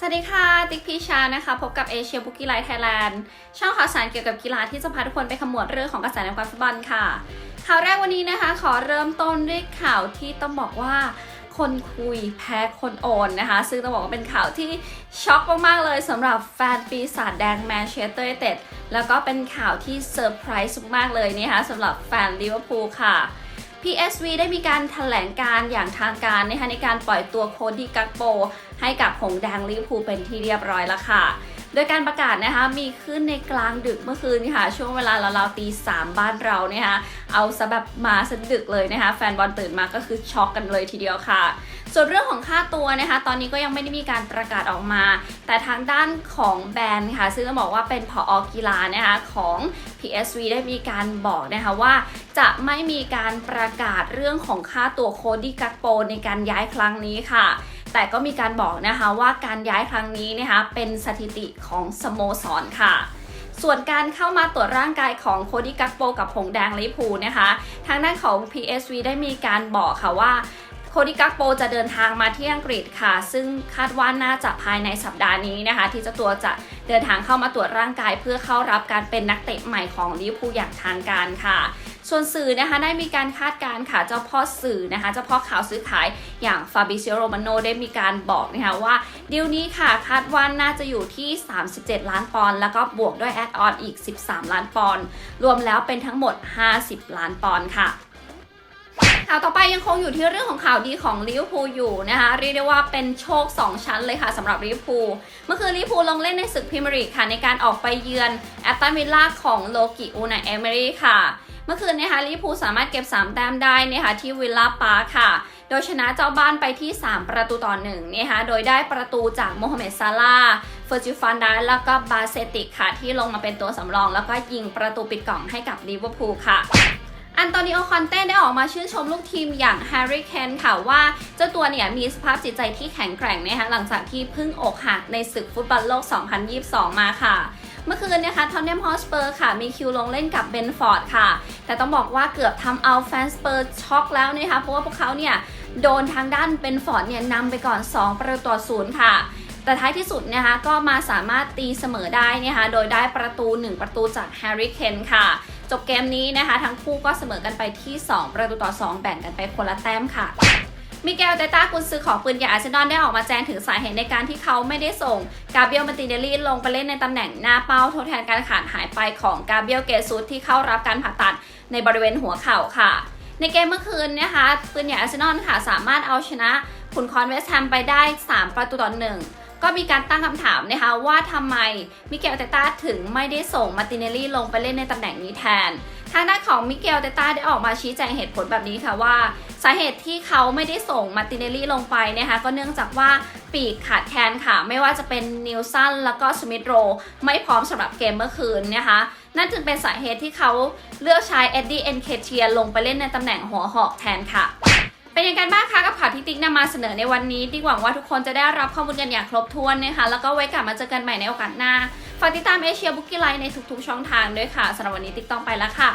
สวัสดีค่ะ ติ๊กพีชานะคะ พบกับเอเชียบุกี้ไลท์ไทยแลนด์ช่องข่าวสารเกี่ยวกับกีฬาที่จะพาทุกคนไปขมวดเรื่องของกระแสในความฟุตบอลค่ะ ข่าวแรกวันนี้นะคะ ขอเริ่มต้นด้วยข่าวที่ต้องบอกว่าคนคุยแพ้คนโอนนะคะ ซึ่งต้องบอกว่าเป็นข่าวที่ช็อกมากๆเลยสำหรับแฟนปีศาจแดงแมนเชสเตอร์ยูไนเต็ดแล้วก็เป็นข่าวที่เซอร์ไพรส์มากเลยนะคะสำหรับแฟนลิเวอร์พูลค่ะ PSV ได้มีการแถลงการอย่างทางการนะคะในการปล่อยตัวโคดี้กักโปให้กับหงแดงลิเวอร์พูลเป็นที่เรียบร้อยแล้วค่ะ ดยการประกาศนะคะมีขึ้นในกลางดึกเมื่อคืนค่ะ ช่วงเวลาราวๆตีสามบ้านเรานะคะเอาซะแบบมาสะดึกเลยนะคะ แฟนบอลตื่นมาก็คือช็อกกันเลยทีเดียวค่ะ ส่วนเรื่องของค่าตัวนะคะ ตอนนี้ก็ยังไม่ได้มีการประกาศออกมา แต่ทางด้านของแบรนด์ค่ะ ซึ่งต้องบอกว่าเป็นผอกีฬานะคะของ PSV ได้มีการบอกนะคะว่า จะไม่มีการประกาศเรื่องของค่าตัวโคดี้กักโปในการย้ายครั้งนี้ค่ะ แต่ก็มีการบอกนะคะว่าการย้ายครั้งนี้นะคะเป็นสถิติของสโมสรค่ะส่วนการเข้ามาตรวจร่างกายของโคดี้กักโปกับหงแดงลิพูนะคะ ทางด้านของ PSV ได้มีการบอกค่ะว่าโคดิกักโปจะเดินทางมาที่อังกฤษค่ะ ซึ่งคาดว่าน่าจะภายในสัปดาห์นี้นะคะ ที่เจ้าตัวจะเดินทางเข้ามาตรวจร่างกายเพื่อเข้ารับการเป็นนักเตะใหม่ของลิพูอย่างทางการค่ะ ส่วนสื่อนะคะได้มีการคาดการณ์ค่ะเจ้าพ่อสื่อนะคะเจ้าพ่อข่าวซื้อขายอย่างฟาบิเซียโรมาโนได้มีการบอกนะคะว่าดีลนี้ค่ะคาดว่าน่าจะอยู่ที่ 37 ล้านปอนด์แล้วก็บวกด้วยแอดออนอีก 13 ล้านปอนด์รวมแล้วเป็นทั้งหมด 50 ล้านปอนด์ค่ะข่าวต่อไปยังคงอยู่ที่เรื่องของข่าวดีของลิเวอร์พูลอยู่นะคะเรียกได้ว่าเป็นโชค 2 ชั้นเลยค่ะสำหรับลิเวอร์พูลเมื่อคืนลิเวอร์พูลลงเล่นในศึกพรีเมียร์ลีกค่ะในการออกไปเยือนแอตตันวิลล่าของโลกิอูนาเอเมรีค่ะ เมื่อคืนนะคะลิฟว์พูสามารถเก็บ 3 แต้มได้นะคะที่วิลล่าปาร์ค่ะ โดยชนะเจ้าบ้านไปที่ 3 ประตูต่อหนึ่งนะคะโดยได้ประตูจากโมฮัมเหม็ดซาลาเฟอร์จิฟันดาแล้วก็บาเซติกค่ะ ที่ลงมาเป็นตัวสำรอง แล้วก็ยิงประตูปิดกล่องให้กับลิเวอร์พูลค่ะอันโตนิโอคอนเต้ได้ออกมาชื่นชมลูกทีมอย่างแฮร์รี่เคนค่ะว่าเจ้าตัวเนี่ยมีสภาพจิตใจที่แข็งแกร่งนะคะหลังจากที่เพิ่งอกหักในศึกฟุตบอลโลก 2022 มาค่ะ เมื่อคืนนะคะทอนเนมฮอสเปอร์ค่ะ มีคิวลงเล่นกับเบนฟอร์ดค่ะ แต่ต้องบอกว่าเกือบทำเอาแฟนสเปอร์ช็อกแล้วนะคะ เพราะว่าพวกเขาเนี่ยโดนทางด้านเบนฟอร์ดเนี่ยนำไปก่อน 2 ประตูต่อศูนย์ค่ะแต่ท้ายที่สุดนะคะก็มาสามารถตีเสมอได้นะคะโดยได้ประตู 1 ประตูจากแฮร์รี่เคนค่ะ จบเกมนี้นะคะ ทั้งคู่ก็เสมอกันไปที่ 2 ประตูต่อ 2 แบ่งกันไปคนละแต้มค่ะ มิเกลเตต้ากุนซื้อของปืนใหญ่อาร์เซนอลได้ออกมาแจ้งถึงสาเหตุในการที่เขาไม่ได้ส่งกาเบียลมาติเนลลี่ลงไปเล่นในตำแหน่งหน้าเป้าทดแทนการขาดหายไปของกาเบียลเกซุสที่เข้ารับการผ่าตัดในบริเวณหัวเข่าค่ะ ในเกมเมื่อคืนนะคะปืนใหญ่อาร์เซนอลค่ะสามารถเอาชนะขุนคอนเวสต์แฮมไปได้ 3 ประตูต่อหนึ่งก็มีการตั้งคำถามนะคะว่าทำไมมิเกลเตต้าถึงไม่ได้ส่งมาติเนลลี่ลงไปเล่นในตำแหน่งนี้แทน ทางด้านของมิเกลเตต้าได้ออกมาชี้แจงเหตุผลแบบนี้ค่ะว่า สาเหตุที่เขาไม่ได้ส่งมาติเนลลี่ลงไปนะคะก็เนื่องจากว่าปีกขาดแคลนค่ะ ไม่ว่าจะเป็นนิวสันแล้วก็สมิธโรไม่พร้อมสำหรับเกมเมื่อคืนนะคะ นั่นจึงเป็นสาเหตุที่เขาเลือกใช้เอ็ดดี้เอ็นเคเทียลงไปเล่นในตำแหน่งหัวหอกแทนค่ะเป็นยังไงกันบ้างคะกับข่าวที่ติ๊กนำมาเสนอในวันนี้ติ๊กหวังว่าทุกคนจะได้รับข้อมูลกันอย่างครบถ้วนนะคะ แล้วก็ไว้กลับมาเจอกันใหม่ในโอกาสหน้า ฝากติดตามเอเชียบุ๊กกี้ไลน์ในทุกๆช่องทางด้วยค่ะสำหรับวันนี้ติ๊กต้องไปแล้วค่ะ